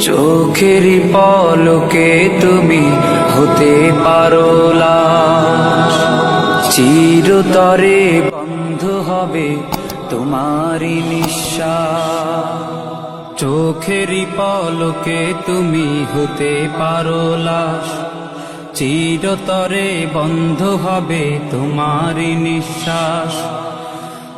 চোখের পলকে তুমি হতে পারো চিরতরে বন্ধ হবে তোমারই নিঃশ্বাস। চোখের পলকে তুমি হতে পারো চিরতরে বন্ধ হবে তোমারই নিঃশ্বাস।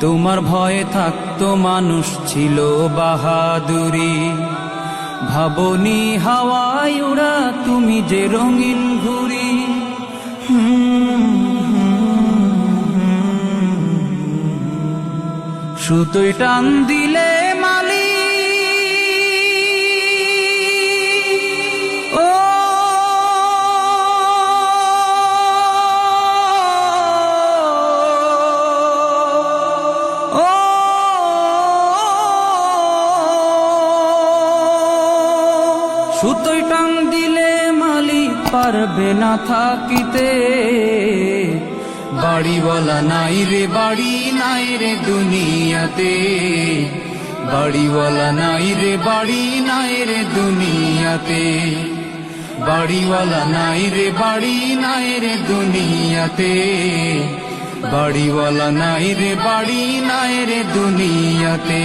তোমার ভয়ে থাকতো মানুষ ছিল বাহাদুরি। ভাবনি হাওয়ায় উড়া তুমি যে রঙিন ঘুরি সুতোই টান দিলে সুতোই টান দিলে মালি পারবে না থাকিতে। বাড়িওয়ালা নাই রে, বাড়ি নাই রে দুনিয়াতে। বাড়িওয়ালা নাই রে, বাড়ি নাই রে দুনিয়াতে। বাড়িওয়ালা নাই রে, বাড়ি নাই রে দুনিয়াতে। বাড়িওয়ালা নাই রে, বাড়ি নাই রে দুনিয়াতে।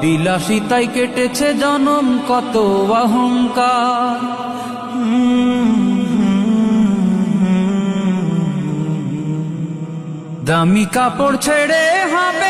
বিলাসিতায় কেটেছে জনম কত অহংকার। দামি কাপড় ছেড়ে হবে